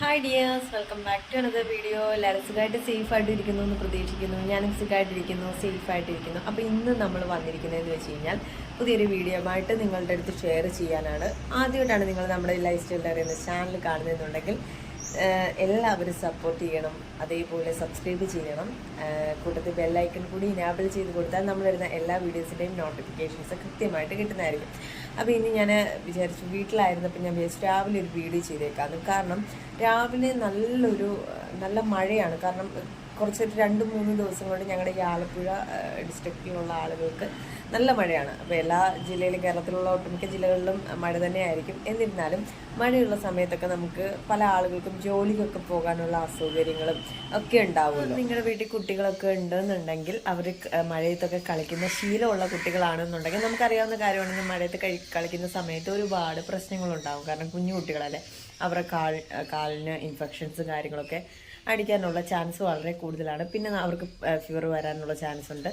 Hi dears welcome back to another video എല്ലാവരും സുഖമായിട്ട് സേഫായിട്ട് ഇരിക്കുന്നു എന്ന് പ്രതീക്ഷിക്കുന്നു. ഞാനും സുഖമായിട്ടിരിക്കുന്നു സേഫായിട്ടിരിക്കുന്നു അപ്പോൾ ഇന്ന് നമ്മൾ വന്നിരിക്കുന്നതെന്ന് വെച്ച് കഴിഞ്ഞാൽ പുതിയൊരു വീഡിയോ ആയിട്ട് നിങ്ങളുടെ അടുത്ത് ഷെയർ ചെയ്യാനാണ്. ആദ്യമായിട്ടാണ് നിങ്ങൾ നമ്മുടെ ലൈഫ് സ്റ്റൈൽ അറിയുന്ന ചാനൽ കാണുന്നതെന്നുണ്ടെങ്കിൽ എല്ലാവരും സപ്പോർട്ട് ചെയ്യണം അതേപോലെ സബ്സ്ക്രൈബ് ചെയ്യണം. കൂട്ടത്തിൽ ബെല്ലൈക്കൺ കൂടി ഇനാബിൾ ചെയ്ത് കൊടുത്താൽ നമ്മൾ വരുന്ന എല്ലാ വീഡിയോസിന്റെയും നോട്ടിഫിക്കേഷൻസ് കൃത്യമായിട്ട് കിട്ടുന്നതായിരിക്കും. അപ്പോൾ ഇനി ഞാൻ വിചാരിച്ചു വീട്ടിലായിരുന്നപ്പോൾ ഞാൻ വിചാരിച്ചു രാവിലെ ഒരു വീഡിയോ ചെയ്തേക്കാം. കാരണം രാവിലെ നല്ലൊരു നല്ല മഴയാണ്. കാരണം കുറച്ച് രണ്ട് മൂന്ന് ദിവസം കൊണ്ട് ഞങ്ങളുടെ ഈ ആലപ്പുഴ ഡിസ്ട്രിക്റ്റിലുള്ള ആളുകൾക്ക് നല്ല മഴയാണ്. അപ്പോൾ എല്ലാ ജില്ലയിലും കേരളത്തിലുള്ള ഒട്ടുമിക്ക ജില്ലകളിലും മഴ തന്നെയായിരിക്കും. എന്നിരുന്നാലും മഴയുള്ള സമയത്തൊക്കെ നമുക്ക് പല ആളുകൾക്കും ജോലിക്കൊക്കെ പോകാനുള്ള അസൗകര്യങ്ങളും ഒക്കെ ഉണ്ടാവുമല്ലോ. നിങ്ങളുടെ വീട്ടിൽ കുട്ടികളൊക്കെ ഉണ്ടെന്നുണ്ടെങ്കിൽ അവർ മഴയത്തൊക്കെ കളിക്കുന്ന ശീലമുള്ള കുട്ടികളാണെന്നുണ്ടെങ്കിൽ നമുക്കറിയാവുന്ന കാര്യമാണെങ്കിൽ മഴയത്ത് കളിക്കുന്ന സമയത്ത് ഒരുപാട് പ്രശ്നങ്ങളുണ്ടാവും. കാരണം കുഞ്ഞു കുട്ടികളല്ലേ അവരുടെ കാൽ കാലിന് ഇൻഫെക്ഷൻസ് കാര്യങ്ങളൊക്കെ അടിക്കാനുള്ള ചാൻസ് വളരെ കൂടുതലാണ്. പിന്നെ അവർക്ക് ഫീവർ വരാനുള്ള ചാൻസ് ഉണ്ട്.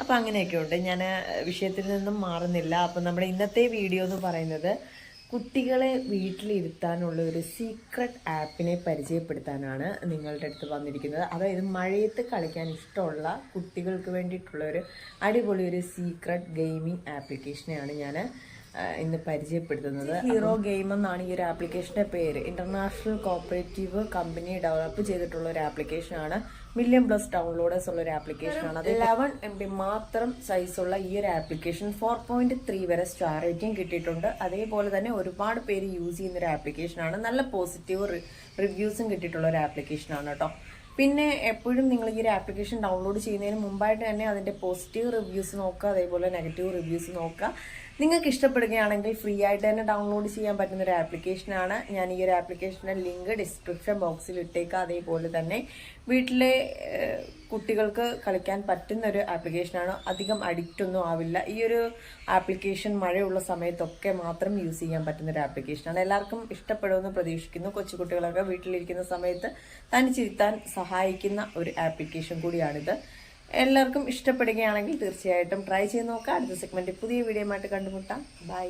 അപ്പോൾ അങ്ങനെയൊക്കെ ഉണ്ട് ഞാൻ വിഷയത്തിൽ നിന്നും മാറുന്നില്ല. അപ്പം നമ്മുടെ ഇന്നത്തെ വീഡിയോ എന്ന് പറയുന്നത് കുട്ടികളെ വീട്ടിലിരുത്താനുള്ള ഒരു സീക്രട്ട് ആപ്പിനെ പരിചയപ്പെടുത്താനാണ് നിങ്ങളുടെ അടുത്ത് വന്നിരിക്കുന്നത്. അതായത് മഴയത്ത് കളിക്കാൻ ഇഷ്ടമുള്ള കുട്ടികൾക്ക് വേണ്ടിയിട്ടുള്ള ഒരു അടിപൊളി ഒരു സീക്രട്ട് ഗെയിമിംഗ് ആപ്ലിക്കേഷനെയാണ് ഞാൻ ഇന്ന് പരിചയപ്പെടുത്തുന്നത്. ഹീറോ ഗെയിം എന്നാണ് ഈ ഒരു ആപ്ലിക്കേഷന്റെ പേര്. ഇന്റർനാഷണൽ കോപ്പറേറ്റീവ് കമ്പനി ഡെവലപ്പ് ചെയ്തിട്ടുള്ള ഒരു ആപ്ലിക്കേഷനാണ്. മില്യൺ പ്ലസ് ഡൗൺലോഡേഴ്സ് ഉള്ള ഒരു ആപ്ലിക്കേഷനാണ്. അത് ലെവൻ എം ബി മാത്രം സൈസുള്ള ഈ ഒരു ആപ്ലിക്കേഷൻ ഫോർ പോയിന്റ് ത്രീ വരെ സ്റ്റാർ റേറ്റിംഗ് കിട്ടിയിട്ടുണ്ട്. അതേപോലെ തന്നെ ഒരുപാട് പേര് യൂസ് ചെയ്യുന്ന ഒരു ആപ്ലിക്കേഷനാണ്. നല്ല പോസിറ്റീവ് റിവ്യൂസും കിട്ടിയിട്ടുള്ള ഒരു ആപ്ലിക്കേഷനാണ് കേട്ടോ. പിന്നെ എപ്പോഴും നിങ്ങൾ ഈ ഒരു ആപ്ലിക്കേഷൻ ഡൗൺലോഡ് ചെയ്യുന്നതിന് മുമ്പായിട്ട് തന്നെ അതിന്റെ പോസിറ്റീവ് റിവ്യൂസ് നോക്കുക അതേപോലെ നെഗറ്റീവ് റിവ്യൂസ് നോക്കുക. നിങ്ങൾക്ക് ഇഷ്ടപ്പെടുകയാണെങ്കിൽ ഫ്രീ ആയിട്ട് തന്നെ ഡൗൺലോഡ് ചെയ്യാൻ പറ്റുന്ന ഒരു ആപ്ലിക്കേഷനാണ് ഞാൻ ഈ ഒരു ആപ്ലിക്കേഷന്റെ ലിങ്ക് ഡിസ്ക്രിപ്ഷൻ ബോക്സിൽ ഇട്ടേക്കുക അതേപോലെ തന്നെ വീട്ടിലെ കുട്ടികൾക്ക് കളിക്കാൻ പറ്റുന്ന ഒരു ആപ്ലിക്കേഷനാണ്. അധികം അഡിക്റ്റ് ഒന്നും ആവില്ല. ഈ ഒരു ആപ്ലിക്കേഷൻ മഴയുള്ള സമയത്തൊക്കെ മാത്രം യൂസ് ചെയ്യാൻ പറ്റുന്ന ഒരു ആപ്ലിക്കേഷനാണ്. എല്ലാവർക്കും ഇഷ്ടപ്പെടുമെന്ന് പ്രതീക്ഷിക്കുന്നു. കൊച്ചുകുട്ടികളൊക്കെ വീട്ടിലിരിക്കുന്ന സമയത്ത് തനിച്ചിരുത്താൻ സഹായിക്കുന്ന ഒരു ആപ്ലിക്കേഷൻ കൂടിയാണിത്. എല്ലാവർക്കും ഇഷ്ടപ്പെടുകയാണെങ്കിൽ തീർച്ചയായിട്ടും ട്രൈ ചെയ്ത് നോക്കാം. അടുത്ത സെഗ്മെന്റ് പുതിയ വീഡിയോ ആയിട്ട് കണ്ടുമുട്ടാം. ബൈ.